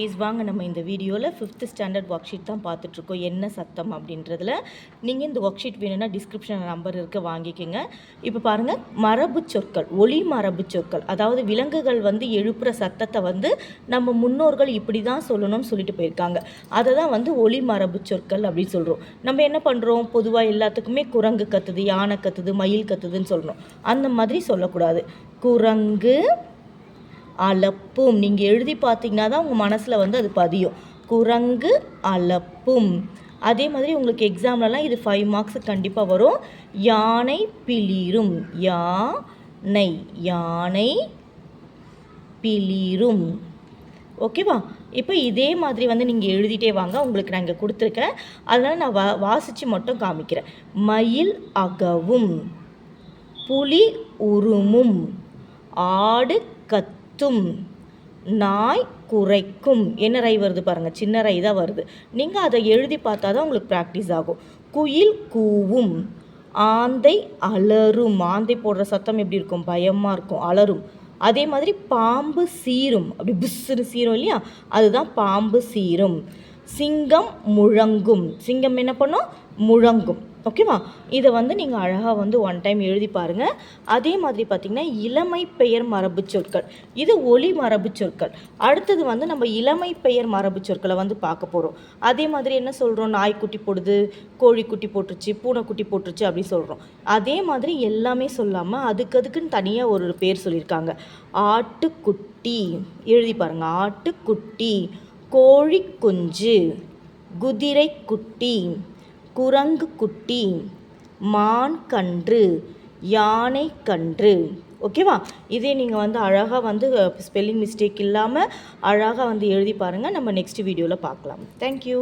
Please வாங்க நம்ம இந்த வீடியோவில் ஃபிஃப்த்து ஸ்டாண்டர்ட் ஒர்க் ஷீட் தான் பார்த்துட்ருக்கோம். என்ன சத்தம் அப்படின்றதில் நீங்கள் இந்த ஒர்க் ஷீட் வேணும்னா டிஸ்கிரிப்ஷன் நம்பர் இருக்க வாங்கிக்கோங்க. இப்போ பாருங்கள் மரபு சொற்கள் ஒளி மரபு சொற்கள் அதாவது விலங்குகள் வந்து எழுப்புகிற சத்தத்தை வந்து நம்ம முன்னோர்கள் இப்படி தான் சொல்லணும்னு சொல்லிட்டு போயிருக்காங்க. அதை தான் வந்து ஒளி மரபு சொற்கள் அப்படின்னு சொல்கிறோம் நம்ம என்ன பண்ணுறோம் பொதுவாக எல்லாத்துக்குமே குரங்கு கத்துது யானை கத்துது மயில் கத்துதுன்னு சொல்லணும். அந்த மாதிரி சொல்லக்கூடாது. குரங்கு அலப்பும். நீங்கள் எழுதி பார்த்தீங்கன்னா தான் உங்கள் மனசில் வந்து அது பதியும். குரங்கு அலப்பும். அதே மாதிரி உங்களுக்கு எக்ஸாம்லலாம் இது ஃபைவ் மார்க்ஸ் கண்டிப்பாக வரும். யானை பிளிரும். யானை யானை பிளிரும். ஓகேவா இப்போ இதே மாதிரி வந்து நீங்கள் எழுதிட்டே வாங்க. உங்களுக்கு நான் இங்கே கொடுத்துருக்கேன். அதனால் நான் வா வாசித்து மட்டும் காமிக்கிறேன். மயில் அகவும் புலி உருமும் ஆடு கத்தும் நாய் குறைக்கும். என்ன ரை வருது பாருங்கள் சின்ன ரை தான் வருது. நீங்கள் அதை எழுதி பார்த்தா தான் உங்களுக்கு ப்ராக்டிஸ் ஆகும். குயில் கூவும் ஆந்தை அலரும். ஆந்தை போடுற சத்தம் எப்படி இருக்கும்? பயமாக இருக்கும் அலரும். அதே மாதிரி பாம்பு சீரும். அப்படி புஸ்ஸுன்னு சீரும் இல்லையா? அதுதான் பாம்பு சீரும். சிங்கம் முழங்கும். சிங்கம் என்ன பண்ணும்? முழங்கும். ஓகேவா இதை வந்து நீங்கள் அழகாக வந்து ஒன் டைம் எழுதி பாருங்கள் அதே மாதிரி பார்த்திங்கன்னா இளமை பெயர் மரபு சொற்கள். இது ஒளி மரபு சொற்கள். அடுத்தது வந்து நம்ம இளமை பெயர் மரபு சொற்களை வந்து பார்க்க போகிறோம் அதே மாதிரி என்ன சொல்கிறோம் நாய்க்குட்டி போடுது கோழிக்குட்டி போட்டுருச்சு பூனைக்குட்டி போட்டுருச்சு அப்படி சொல்கிறோம் அதே மாதிரி எல்லாமே சொல்லாமல் அதுக்கு அதுக்குன்னு தனியாக ஒரு பேர் சொல்லியிருக்காங்க. ஆட்டுக்குட்டி. எழுதி பாருங்கள் ஆட்டுக்குட்டி கோழி குஞ்சு குதிரை குட்டி குரங்கு குட்டி மான் கன்று யானை கன்று. ஓகேவா இதே நீங்கள் வந்து அழகாக வந்து ஸ்பெல்லிங் மிஸ்டேக் இல்லாமல் அழகாக வந்து எழுதி பாருங்கள் நம்ம நெக்ஸ்ட் வீடியோவில் பார்க்கலாம். தேங்க்யூ